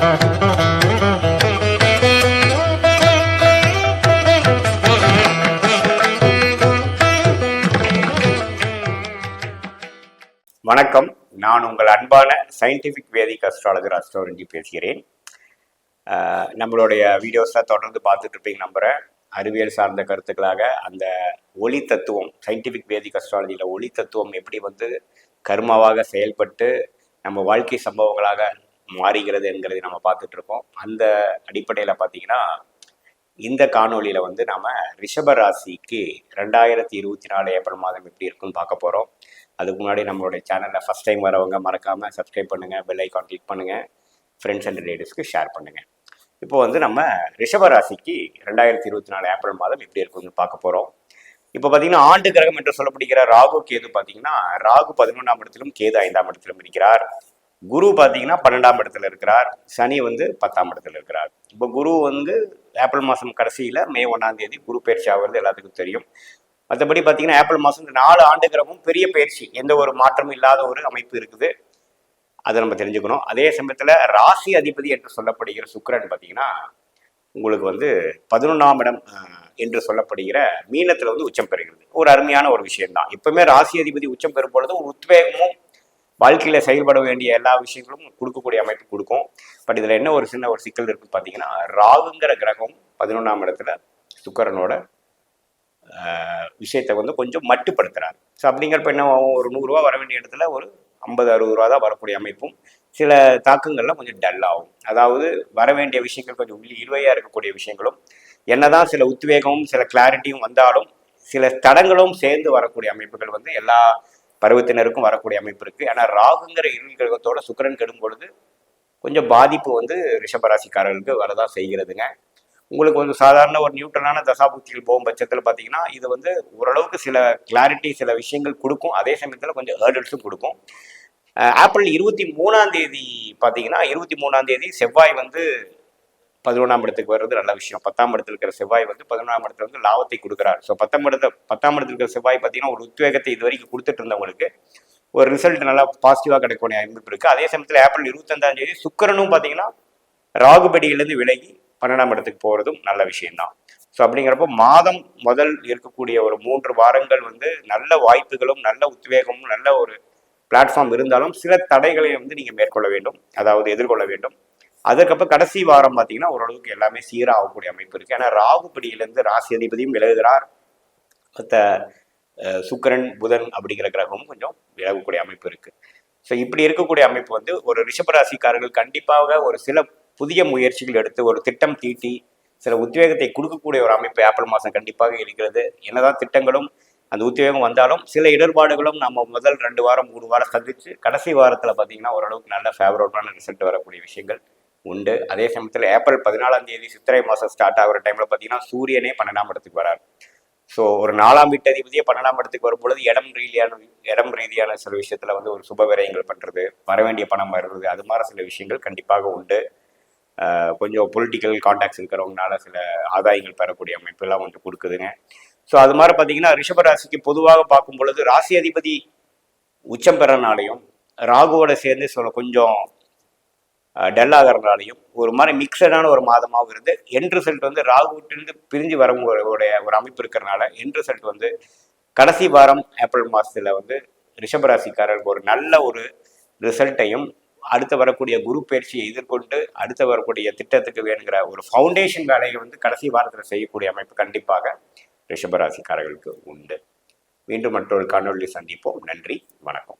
வணக்கம். நான் உங்கள் அன்பான சயின்டிஃபிக் வேதிக் அஸ்ட்ராலஜர் அஸ்ட்ரோரஞ்சி பேசுகிறேன். நம்மளுடைய வீடியோஸ்லாம் தொடர்ந்து பார்த்துட்டு இருப்பீங்க நம்புகிறேன் அறிவியல் சார்ந்த கருத்துக்களாக அந்த ஒளி தத்துவம் சயின்டிஃபிக் வேதிக் அஸ்ட்ராலஜியில் ஒளி தத்துவம் எப்படி வந்து கர்மாவாக செயல்பட்டு நம்ம வாழ்க்கை சம்பவங்களாக மாறுகிறது என்கிறதை நம்ம பார்த்துட்டு இருக்கோம் அந்த அடிப்படையில் பார்த்தீங்கன்னா இந்த காணொலியில் வந்து நாம ரிஷப ராசிக்கு ரெண்டாயிரத்தி இருபத்தி நாலு ஏப்ரல் மாதம் எப்படி இருக்குன்னு பார்க்க போகிறோம் அதுக்கு முன்னாடி நம்மளுடைய சேனலில் ஃபஸ்ட் டைம் வரவங்க மறக்காமல் சப்ஸ்கிரைப் பண்ணுங்கள் பெல் ஐக்கான் கிளிக் பண்ணுங்கள் ஃப்ரெண்ட்ஸ் அண்ட் ரிலேட்டிவ்ஸ்க்கு ஷேர் பண்ணுங்கள் இப்போ வந்து நம்ம ரிஷப ராசிக்கு ரெண்டாயிரத்தி இருபத்தி நாலு ஏப்ரல் மாதம் எப்படி இருக்குன்னு பார்க்க போகிறோம் இப்போ பார்த்தீங்கன்னா ஆண்டு கிரகம் என்று சொல்லப்படுகிற ராகு கேது பார்த்தீங்கன்னா ராகு பதினொன்றாம் இடத்திலும் கேது ஐந்தாம் இடத்திலும் இருக்கிறார். குரு பார்த்தீங்கன்னா பன்னெண்டாம் இடத்துல இருக்கிறார். சனி வந்து பத்தாம் இடத்துல இருக்கிறார். இப்போ குரு வந்து ஏப்ரல் மாதம் கடைசியில் மே ஒன்றாம் தேதி குரு பயிற்சி ஆகிறது எல்லாத்துக்கும் தெரியும். மற்றபடி பார்த்தீங்கன்னா ஏப்ரல் மாதம் இந்த நாலு ஆண்டுகிறமும் பெரிய பயிற்சி. எந்த ஒரு மாற்றமும் இல்லாத ஒரு அமைப்பு இருக்குது. அதை நம்ம தெரிஞ்சுக்கணும். அதே சமயத்தில் ராசி அதிபதி என்று சொல்லப்படுகிற சுக்கரன் பார்த்தீங்கன்னா உங்களுக்கு வந்து பதினொன்றாம் இடம் என்று சொல்லப்படுகிற மீனத்தில் வந்து உச்சம் பெறுகிறது. ஒரு அருமையான ஒரு விஷயம்தான். எப்பவுமே ராசி அதிபதி உச்சம் பெறும் பொழுது ஒரு உத்வேகமும் வாழ்க்கையில் செயல்பட வேண்டிய எல்லா விஷயங்களும் கொடுக்கக்கூடிய அமைப்பு கொடுக்கும். பட் இதில் என்ன ஒரு சின்ன ஒரு சிக்கல் இருக்குன்னு பார்த்தீங்கன்னா ராகுங்கிற கிரகம் பதினொன்றாம் இடத்துல சுக்கரனோட விஷயத்தை வந்து கொஞ்சம் மட்டுப்படுத்துகிறார் ஸோ அப்படிங்கிறப்ப என்ன ஆகும்? ஒரு நூறுரூவா வர வேண்டிய இடத்துல ஒரு ஐம்பது அறுபது ரூபா தான் வரக்கூடிய அமைப்பும் சில தாக்கங்கள்லாம் கொஞ்சம் டல் ஆகும். அதாவது வர வேண்டிய விஷயங்கள் கொஞ்சம் உள்ளி இழுவையாக இருக்கக்கூடிய விஷயங்களும் என்னதான் சில உத்வேகமும் சில கிளாரிட்டியும் வந்தாலும் சில தடங்களும் சேர்ந்து வரக்கூடிய அமைப்புகள் வந்து எல்லா பருவத்தினருக்கும் வரக்கூடிய அமைப்பு இருக்கு. ஆனால் ராகுங்கிற இருள் கிரகத்தோட சுக்கிரன் கெடும் பொழுது கொஞ்சம் பாதிப்பு வந்து ரிஷபராசிக்காரர்களுக்கு வரதான் செய்கிறதுங்க. உங்களுக்கு வந்து சாதாரண ஒரு நியூட்ரலான தசாபுக்திகள் போகும் பட்சத்தில் பார்த்தீங்கன்னா இது வந்து ஓரளவுக்கு சில கிளாரிட்டி சில விஷயங்கள் கொடுக்கும். அதே சமயத்தில் கொஞ்சம் ஹேர்டல்ஸும் கொடுக்கும். ஆப்பிள் ஏப்ரல் இருபத்தி மூணாம் தேதி பார்த்தீங்கன்னா இருபத்தி மூணாம் தேதி செவ்வாய் வந்து பதினொன்றாம் இடத்துக்கு வர்றது நல்ல விஷயம். பத்தாம் இடத்துல இருக்கிற செவ்வாய் வந்து பதினொன்றாம் இடத்துல வந்து லாபத்தை கொடுக்குறாரு. ஸோ பத்தாம் இடத்துல பத்தாம் இடத்துல இருக்கிற செவ்வாய் பார்த்தீங்கன்னா ஒரு உத்வேகத்தை இது வரைக்கும் கொடுத்துட்டு இருந்தவங்களுக்கு ஒரு ரிசல்ட் நல்லா பாசிட்டிவாக கிடைக்கக்கூடிய அமைப்பு இருக்குது அதே சமயத்தில் ஏப்ரல் இருபத்தஞ்சாம் தேதி சுக்கரனும் பார்த்தீங்கன்னா ராகுபடியிலேருந்து விலகி பன்னெண்டாம் இடத்துக்கு போகிறதும் நல்ல விஷயம்தான். ஸோ அப்படிங்கிறப்போ மாதம் முதல் இருக்கக்கூடிய ஒரு மூன்று வாரங்கள் வந்து நல்ல வாய்ப்புகளும் நல்ல உத்வேகமும் நல்ல ஒரு பிளாட்ஃபார்ம் இருந்தாலும் சில தடைகளை வந்து நீங்கள் மேற்கொள்ள வேண்டும். அதாவது எதிர்கொள்ள வேண்டும். அதுக்கப்புறம் கடைசி வாரம் பார்த்தீங்கன்னா ஓரளவுக்கு எல்லாமே சீராகக்கூடிய அமைப்பு இருக்கு. ஏன்னா ராகுபடியிலேருந்து ராசி அதிபதியும் விலகுகிறார். மற்ற சுக்கரன் புதன் அப்படிங்கிற கிரகமும் கொஞ்சம் விலகக்கூடிய அமைப்பு இருக்கு. ஸோ இப்படி இருக்கக்கூடிய அமைப்பு வந்து ஒரு ரிஷபராசிக்காரர்கள் கண்டிப்பாக ஒரு சில புதிய முயற்சிகள் எடுத்து ஒரு திட்டம் தீட்டி சில உத்வேகத்தை கொடுக்கக்கூடிய ஒரு அமைப்பு ஏப்ரல் மாதம் கண்டிப்பாக இருக்கிறது. என்னதான் திட்டங்களும் அந்த உத்வேகம் வந்தாலும் சில இடர்பாடுகளும் நம்ம முதல் ரெண்டு வாரம் மூணு வாரம் சந்திச்சு கடைசி வாரத்தில் பார்த்தீங்கன்னா ஓரளவுக்கு நல்ல ஃபேவரபுளான ரிசல்ட் வரக்கூடிய விஷயங்கள். உண்டு. அதே சமயத்தில் ஏப்ரல் பதினாலாம் தேதி சித்திரை மாதம் ஸ்டார்ட் ஆகிற டைமில் பார்த்தீங்கன்னா சூரியனே பன்னெண்டாம் இடத்துக்கு வரார். ஸோ ஒரு நாலாம் வீட்டு அதிபதியே பன்னெண்டாம் இடத்துக்கு வரும்பொழுது இடம் ரீதியான இடம் ரீதியான சில விஷயத்தில் வந்து ஒரு சுப விரயங்கள் பண்ணுறது வர வேண்டிய பணம் வருது. அது மாதிரி சில விஷயங்கள் கண்டிப்பாக உண்டு. கொஞ்சம் பொலிட்டிக்கல் கான்டாக்ட்ஸ் இருக்கிறவங்கனால சில ஆதாயங்கள் பெறக்கூடிய அமைப்பெல்லாம் வந்து கொடுக்குதுங்க. ஸோ அது மாதிரி பார்த்தீங்கன்னா ரிஷபராசிக்கு பொதுவாக பார்க்கும் பொழுது ராசி அதிபதி உச்சம் பெறனாலையும் ராகுவோட சேர்ந்து சொல்ல கொஞ்சம் டல் ஒரு மாதிரி மிக்சடான ஒரு மாதமாகவும் இருந்து என் ரிசல்ட் வந்து ராகுவிட்டிருந்து பிரிஞ்சு வரவங்களுடைய ஒரு அமைப்பு இருக்கிறனால என் ரிசல்ட் வந்து கடைசி வாரம் ஏப்ரல் மாதத்தில் வந்து ரிஷபராசிக்காரருக்கு ஒரு நல்ல ஒரு ரிசல்ட்டையும் அடுத்து வரக்கூடிய குரு பயிற்சியை எதிர்கொண்டு அடுத்து வரக்கூடிய திட்டத்துக்கு வேணுங்கிற ஒரு ஃபவுண்டேஷன் வேலையை வந்து கடைசி வாரத்தில் செய்யக்கூடிய அமைப்பு கண்டிப்பாக ரிஷபராசிக்காரர்களுக்கு உண்டு. மீண்டும் மற்றொரு காணொளி சந்திப்போம். நன்றி. வணக்கம்.